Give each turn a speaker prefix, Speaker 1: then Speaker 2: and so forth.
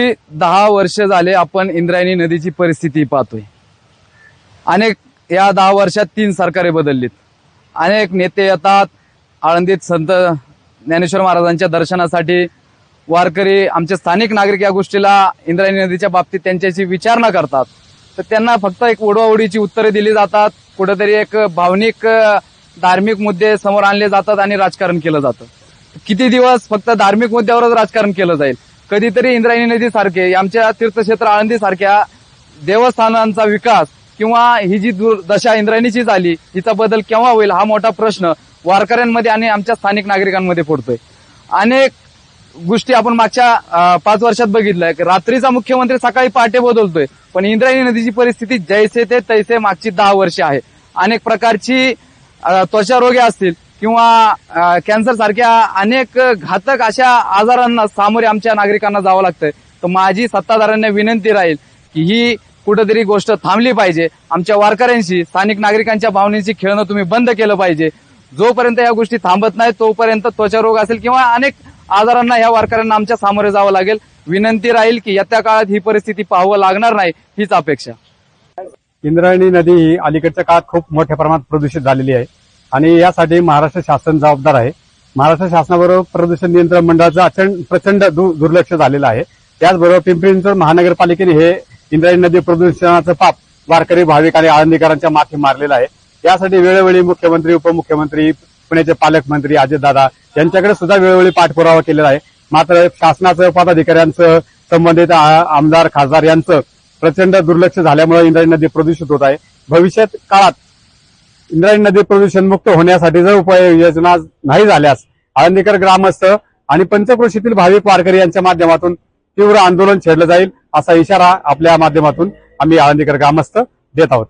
Speaker 1: दहा वर्ष झाले आपण इंद्रायणी नदीची परिस्थिती पाहतोय. अनेक या दहा वर्षात तीन सरकारे बदललीत. अनेक नेते येतात आळंदीत संत ज्ञानेश्वर महाराजांच्या दर्शनासाठी. वारकरी आमचे स्थानिक नागरिक या गोष्टीला इंद्रायणी नदीच्या बाबतीत त्यांच्याशी विचारणा करतात. तर त्यांना फक्त एक ओढवाओढीची उत्तरे दिली जातात. कुठेतरी एक भावनिक धार्मिक मुद्दे समोर आणले जातात आणि राजकारण केलं जातं. किती दिवस फक्त धार्मिक मुद्द्यावरच राजकारण केलं जाईल? कधीतरी इंद्रायणी नदी सारखे आमच्या तीर्थक्षेत्र आळंदी सारख्या देवस्थानांचा विकास किंवा ही जी दुर्दशा इंद्रायणीची झाली हिचा बदल केव्हा होईल हा मोठा प्रश्न वारकऱ्यांमध्ये आणि आमच्या स्थानिक नागरिकांमध्ये पडतोय. अनेक गोष्टी आपण मागच्या पाच वर्षात बघितल्या. रात्रीचा मुख्यमंत्री सकाळी पहाटे बदलतोय पण इंद्रायणी नदीची परिस्थिती जैसे ते तैसे मागची दहा वर्षे आहे. अनेक प्रकारची त्वचारोगे असतील किंवा कॅन्सर सारख्या अनेक घातक अशा आजारांना सामोरे आमच्या नागरिकांना जावं लागतंय. तर माझी सत्ताधाऱ्यांना विनंती राहील की ही कुठेतरी गोष्ट थांबली पाहिजे. आमच्या वारकऱ्यांशी स्थानिक नागरिकांच्या भावनेशी खेळणं तुम्ही बंद केलं पाहिजे. जोपर्यंत या गोष्टी थांबत नाही तोपर्यंत त्वचारोग असेल किंवा अनेक आजारांना या वारकऱ्यांना आमच्या सामोरे जावं लागेल. विनंती राहील की येत्या काळात ही परिस्थिती पाहावं लागणार नाही हीच अपेक्षा.
Speaker 2: इंद्रायणी नदी ही अलीकडच्या काळात खूप मोठ्या प्रमाणात प्रदूषित झालेली आहे. आणि यासाठी महाराष्ट्र शासन जबाबदार आहे. महाराष्ट्र शासनाबरोबर प्रदूषण नियंत्रण मंडळाचं अचंड प्रचंड दु- दुर्लक्ष झालेलं आहे. त्याचबरोबर पिंपरी चिंचवड महानगरपालिकेने हे इंद्रायणी नदी प्रदूषणाचं पाप वारकरी भाविक आणि आळंदीकरांच्या माथी मारलेलं आहे. यासाठी वेळोवेळी मुख्यमंत्री उपमुख्यमंत्री पुण्याचे पालकमंत्री अजितदादा यांच्याकडे सुद्धा वेळोवेळी पाठपुरावा केलेला आहे. मात्र शासनाचं पदाधिकाऱ्यांचं संबंधित आमदार खासदार यांचं प्रचंड दुर्लक्ष झाल्यामुळे इंद्रायणी नदी प्रदूषित होत आहे. भविष्यात काळात इंद्रायणी नदी प्रदूषण मुक्त होण्यासाठी जर उपाययोजना नाही झाल्यास आळंदीकर ग्रामस्थ आणि पंचक्रोशीतील भाविक वारकरी यांच्या माध्यमातून तीव्र आंदोलन छेडलं जाईल असा इशारा आपल्या माध्यमातून आम्ही आळंदीकर ग्रामस्थ देत आहोत.